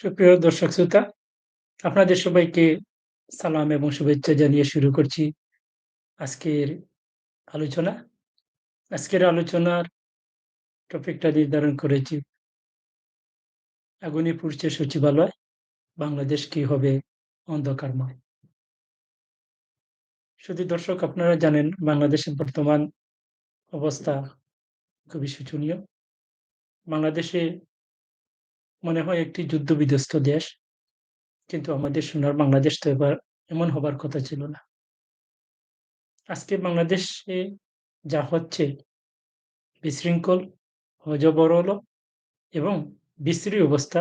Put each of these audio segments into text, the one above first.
সুপ্রিয় দর্শক শ্রোতা, আপনাদের সবাইকে সালাম এবং শুভেচ্ছা জানিয়ে শুরু করছি আজকের আলোচনা। আজকের আলোচনার টপিকটা নির্ধারণ করেছি আগুনে পুড়ছে সচিবালয়, বাংলাদেশ কি হবে অন্ধকারময়। শুধু দর্শক আপনারা জানেন বাংলাদেশের বর্তমান অবস্থা খুবই শোচনীয়। বাংলাদেশে মনে হয় একটি যুদ্ধ-বিধ্বস্ত দেশ। কিন্তু আমাদের সোনার বাংলাদেশ তো এবার এমন হবার কথা ছিল না। আজকে বাংলাদেশে যা হচ্ছে বিশৃঙ্খল, অজবরল এবং বিশ্রী অবস্থা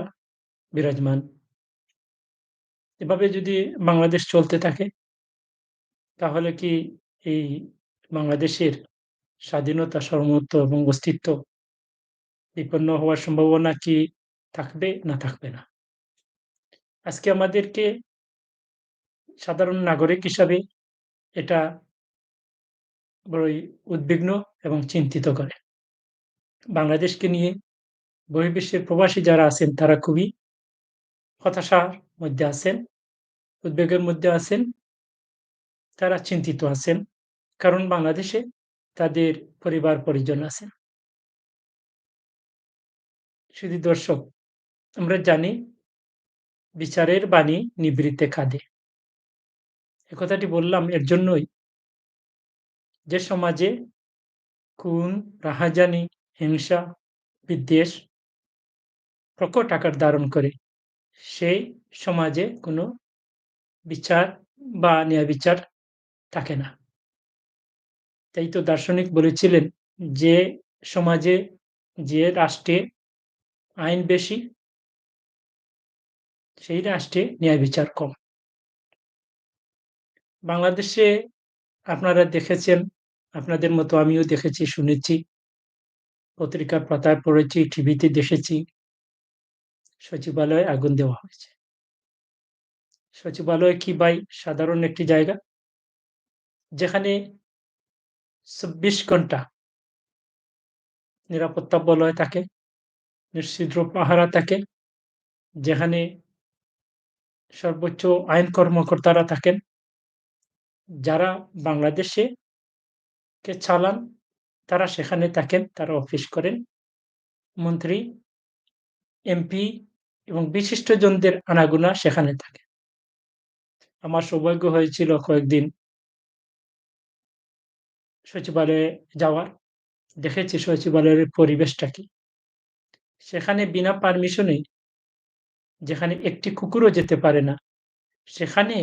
বিরাজমান। এভাবে যদি বাংলাদেশ চলতে থাকে তাহলে কি এই বাংলাদেশের স্বাধীনতা, সার্বভৌমত্ব এবং অস্তিত্ব বিপন্ন হওয়ার সম্ভাবনা কি থাকবে না থাকবে না? আজকে আমাদেরকে সাধারণ নাগরিক হিসাবে এটা বড়ই উদ্বিগ্ন এবং চিন্তিত করে। বাংলাদেশকে নিয়ে বহির্বিশ্বের প্রবাসী যারা আছেন তারা খুবই হতাশার মধ্যে আছেন, উদ্বেগের মধ্যে আছেন। তারা চিন্তিত আছেন। কারণ বাংলাদেশে তাদের পরিবার-পরিজন আছেন। শুধু দর্শক, আমরা জানি বিচারের বাণী নিভৃতে কাঁদে। কথাটি বললাম এর জন্যই যে সমাজে খুন, রাহাজানি, হিংসা, বিদ্বেষ প্রকট আকার ধারণ করে সেই সমাজে কোনো বিচার বা ন্যায় বিচার থাকে না। তাই তো দার্শনিক বলেছিলেন যে সমাজে যে রাষ্ট্রে আইন বেশি সেই রাষ্ট্রে ন্যায় বিচার কম। বাংলাদেশে আপনারা দেখেছেন, আপনাদের মতো আমিও দেখেছি, শুনেছি। পত্রিকার পাতায় পড়েছি, টিভিতে দেখেছি। সচিবালয়ে আগুন দেওয়া হয়েছে। সচিবালয় কি ভাই সাধারণ একটি জায়গা? যেখানে ২৪ ঘণ্টা নিরাপত্তা বলয় থাকে, নিশ্ছিদ্র পাহারা থাকে, যেখানে সর্বোচ্চ আইন কর্মকর্তারা থাকেন। যারা বাংলাদেশে কে চালান তারা সেখানে থাকেন, তারা অফিস করেন। মন্ত্রী, এমপি এবং বিশিষ্টজনদের আনাগোনা সেখানে থাকে। আমার সৌভাগ্য হয়েছিল কয়েকদিন সচিবালয়ে যাওয়ার। দেখেছি সচিবালয়ের পরিবেশটা কি। সেখানে বিনা পারমিশনে যেখানে একটি কুকুরও যেতে পারে না, সেখানে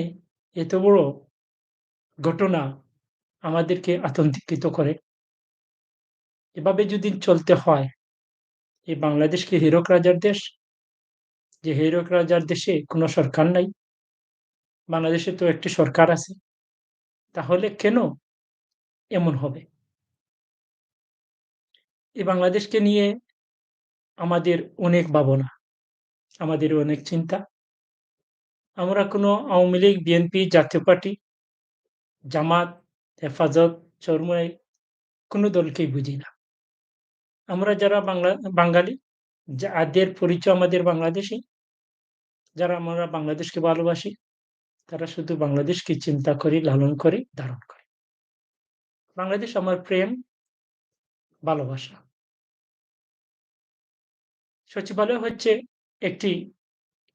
এত বড় ঘটনা আমাদেরকে আতঙ্কিত করে। এভাবে যদি চলতে হয়, এই বাংলাদেশ কি হীরক রাজার দেশ? যে হীরক রাজার দেশে কোনো সরকার নাই? বাংলাদেশে তো একটি সরকার আছে। তাহলে কেন এমন হবে? এই বাংলাদেশকে নিয়ে আমাদের অনেক ভাবনা, আমাদের অনেক চিন্তা। আমরা কোনো আওয়ামী লীগ, বিএনপি, জাতীয় পার্টি, জামাত, হেফাজত, চরমোনাই কোনো দলকেই বুঝি না। আমরা যারা বাংলা বাঙালি, যাদের পরিচয় আমাদের বাংলাদেশী, যারা আমরা বাংলাদেশকে ভালোবাসি, তারা শুধু বাংলাদেশকে চিন্তা করি, লালন করি, ধারণ করি। বাংলাদেশ আমার প্রেম, ভালোবাসা। সচিবালয় হচ্ছে একটি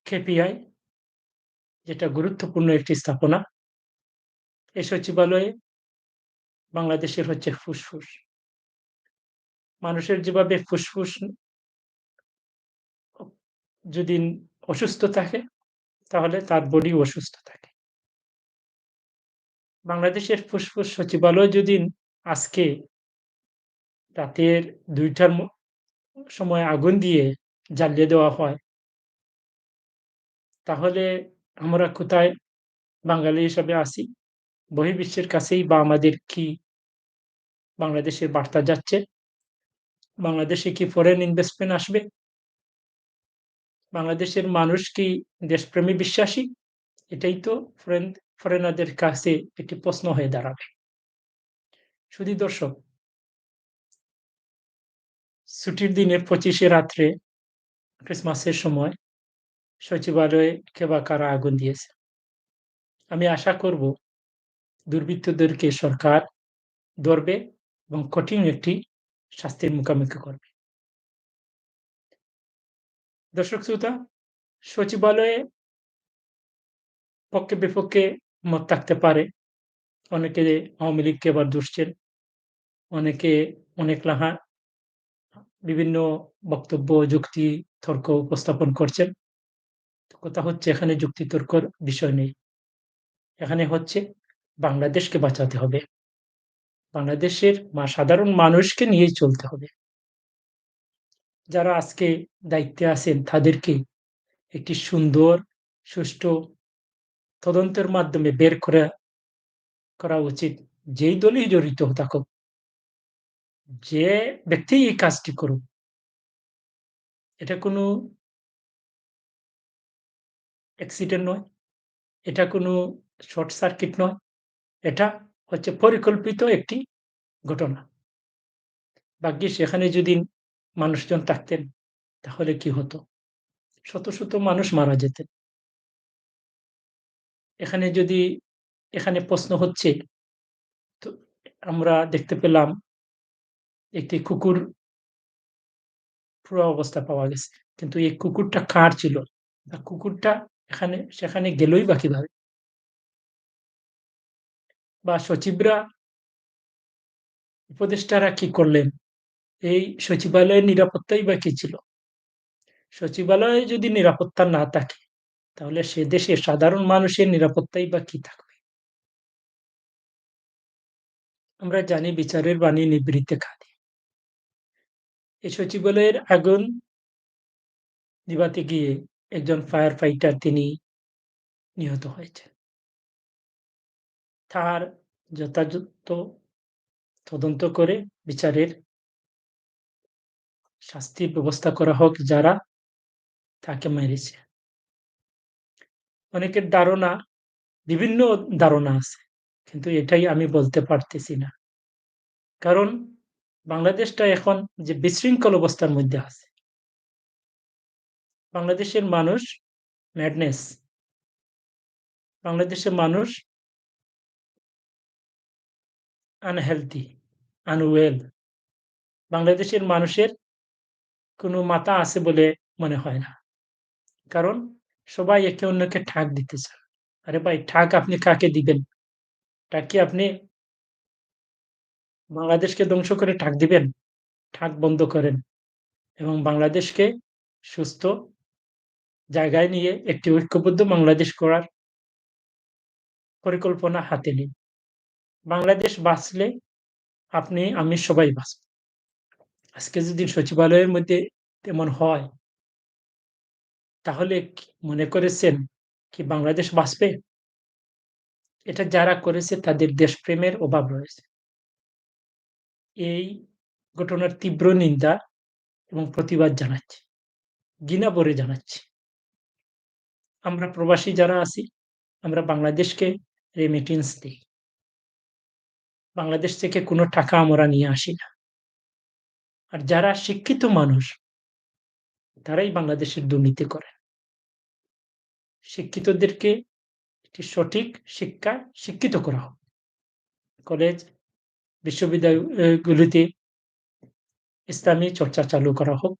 কেপিআই যেটা গুরুত্বপূর্ণ একটি স্থাপনা। এই সচিবালয়ে বাংলাদেশের হচ্ছে ফুসফুস। মানুষের যেভাবে ফুসফুস যদি অসুস্থ থাকে, তাহলে তার বডি অসুস্থ থাকে। বাংলাদেশের ফুসফুস সচিবালয় যদি আজকে রাতের দুইটার সময় আগুন দিয়ে জ্বালিয়ে দেওয়া হয় তাহলে আমরা কোথায় বাঙালি হিসাবে আছি? বহির্বিশ্বের কাছেই বা আমাদের কি বাংলাদেশের বার্তা যাচ্ছে? বাংলাদেশে কি ফরেন ইনভেস্টমেন্ট আসবে? বাংলাদেশের মানুষ কি দেশপ্রেমে বিশ্বাসী? এটাই তো ফরেন ফরেনারদের কাছে একটি প্রশ্ন হয়ে দাঁড়াবে। শুধু দর্শক, ছুটির দিনে পঁচিশে রাত্রে ক্রিসমাসের সময় সচিবালয়কে বা কারা আগুন দিয়েছে। আমি আশা করব দুর্বৃত্তদেরকে সরকার ধরবে এবং কঠিন একটি শাস্তির মুখোমুখি করবে। দর্শক শ্রোতা, সচিবালয়ে পক্ষে বিপক্ষে মত থাকতে পারে। অনেকে আওয়ামী লীগকে আবার দুষছেন। অনেকে অনেক লাহা বিভিন্ন বক্তব্য, যুক্তি, তর্ক উপস্থাপন করছেন। কথা হচ্ছে এখানে যুক্তি তর্কর বিষয় নেই। এখানে হচ্ছে বাংলাদেশকে বাঁচাতে হবে। বাংলাদেশের মা, সাধারণ মানুষকে নিয়েই চলতে হবে। যারা আজকে দায়িত্বে আছেন তাদেরকে একটি সুন্দর, সুষ্ঠু তদন্তের মাধ্যমে বের করে, করা উচিত। যেই দলই জড়িত থাকুক। যে ব্যক্তি এই কাজটি করুক। এটা কোনো অ্যাক্সিডেন্ট নয়। এটা কোনো শর্ট সার্কিট নয়। এটা হচ্ছে পরিকল্পিত একটি ঘটনা। ভাগ্যিস সেখানে যদি মানুষজন থাকতেন তাহলে কি হতো? শত, শত মানুষ মারা যেতেন। এখানে যদি এখানে প্রশ্ন হচ্ছে তো আমরা দেখতে পেলাম একটি কুকুর পুরা অবস্থা পাওয়া গেছে। কিন্তু এই কুকুরটা কার ছিল? কুকুরটা এখানে, সেখানে গেলই বা কীভাবে? বা সচিবরা, উপদেষ্টারা কি করলেন? এই সচিবালয়ের নিরাপত্তাই বা কি ছিল? সচিবালয়ে যদি নিরাপত্তা না থাকে, তাহলে সে দেশে সাধারণ মানুষের নিরাপত্তাই বা কি থাকবে? আমরা জানি বিচারের বাণী নিবৃত্তে খাদি এই সচিবালয়ের আগুন নিভাতে গিয়ে একজন ফায়ার ফাইটার তিনি নিহত হয়েছেন। তার যথাযথ তদন্ত করে বিচারের শাস্তির ব্যবস্থা করা হোক যারা তাকে মেরেছে। অনেকের ধারণা, বিভিন্ন ধারণা আছে। কিন্তু এটাই আমি বলতে পারতেছি না। কারণ বাংলাদেশটা এখন যে বিশৃঙ্খল অবস্থার মধ্যে আছে। বাংলাদেশের মানুষ ম্যাডনেস। বাংলাদেশের মানুষ আনহেলথি, আনওয়েল। বাংলাদেশের মানুষের কোনো মাথা আছে বলে মনে হয় না। কারণ সবাই একে অন্যকে ঠাক দিতে চান। আরে ভাই ঠাক আপনি কাকে দিবেন? ঠাক কি আপনি বাংলাদেশকে ধ্বংস করে ঠাক দিবেন? ঠাক বন্ধ করেন এবং বাংলাদেশকে সুস্থ জায়গায় নিয়ে একটি ঐক্যবদ্ধ বাংলাদেশ করার পরিকল্পনা হাতে নিন। বাংলাদেশ বাঁচলে আপনি, আমি সবাই বাঁচব। আজকে যদি সচিবালয়ের মধ্যে তেমন হয়, তাহলে মনে করেছেন কি বাংলাদেশ বাঁচবে? এটা যারা করেছে তাদের দেশপ্রেমের অভাব রয়েছে। এই ঘটনার তীব্র নিন্দা এবং প্রতিবাদ জানাচ্ছি। ঘৃণা ভরে জানাচ্ছি। আমরা প্রবাসী যারা আছি, আমরা বাংলাদেশকে রেমিটেন্স দেই। বাংলাদেশ থেকে কোনো টাকা আমরা নিয়ে আসি না। আর যারা শিক্ষিত মানুষ তারাই বাংলাদেশের দুর্নীতি করে। শিক্ষিতদেরকে একটি সঠিক শিক্ষায় শিক্ষিত করা হোক। কলেজ, বিশ্ববিদ্যালয়গুলিতে ইসলামী চর্চা চালু করা হোক।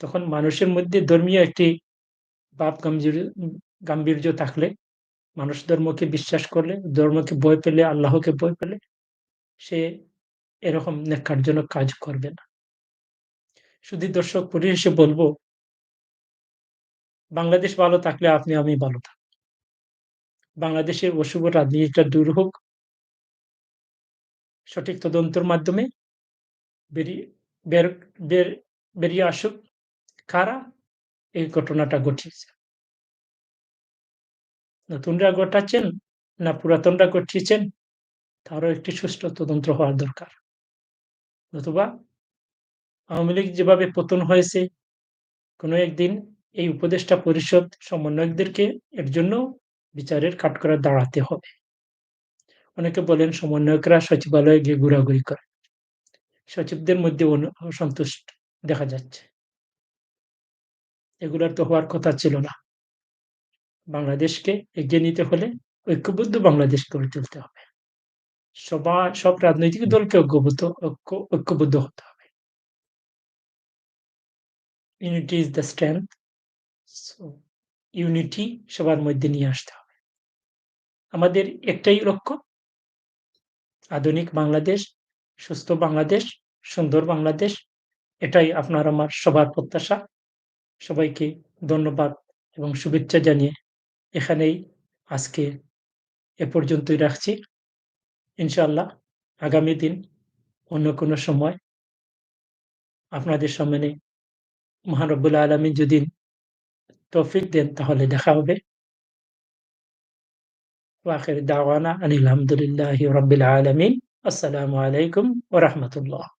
তখন মানুষের মধ্যে ধর্মীয় একটি ভাব গাম্ভীর্য গাম্ভীর্য থাকলে মানুষ ধর্মকে বিশ্বাস করলে, ধর্মকে ভয় পেলে, আল্লাহকে ভয় পেলে সে এরকম ন্যাক্কারজনক কাজ করবে না। শুধু দর্শক পরিশেষে বলব বাংলাদেশ ভালো থাকলে আপনি আমি ভালো থাকব। বাংলাদেশের অশুভ রাজনীতিটা দূর হোক। সঠিক তদন্তর মাধ্যমে বেরিয়ে বের বের বেরিয়ে আসুক কারা এই ঘটনাটা ঘটিয়েছে। নতুনরা ঘটাচ্ছেন না পুরাতনরা ঘটিয়েছেন, তারও একটি সুষ্ঠু তদন্ত হওয়ার দরকার। নতুবা আওয়ামী লীগ যেভাবে পতন হয়েছে, কোনো একদিন এই উপদেষ্টা পরিষদ সমন্বয়কদেরকে এর জন্য বিচারের কাঠগড়ায় দাঁড়াতে হবে। অনেকে বলেন সমন্বয়করা সচিবালয়ে গিয়ে ঘোরাঘুরি করে। সচিবদের মধ্যে অসন্তুষ্ট দেখা যাচ্ছে। এগুলার তো হওয়ার কথা ছিল না। বাংলাদেশকে এগিয়ে নিতে হলে ঐক্যবদ্ধ বাংলাদেশ গড়ে তুলতে হবে। সবার সব রাজনৈতিক দলকে ঐক্যবদ্ধ ঐক্য ঐক্যবদ্ধ হতে হবে। Unity is the strength. So unity সবার মধ্যে নিয়ে আসতে হবে। আমাদের একটাই লক্ষ্য আধুনিক বাংলাদেশ, সুস্থ বাংলাদেশ, সুন্দর বাংলাদেশ। এটাই আপনার আমার সবার প্রত্যাশা। সবাইকে ধন্যবাদ এবং শুভেচ্ছা জানিয়ে এখানেই আজকে এ পর্যন্তই রাখছি। ইনশাআল্লাহ আগামী দিন অন্য কোনো সময় আপনাদের সামনে মহান রব্বুল আলামিন যদি তৌফিক দেন তাহলে দেখা হবে। আখির দাওয়ানা আনিল হামদুলিল্লাহি রাব্বিল আলামিন। আসসালামু আলাইকুম রাহমাতুল্লাহ।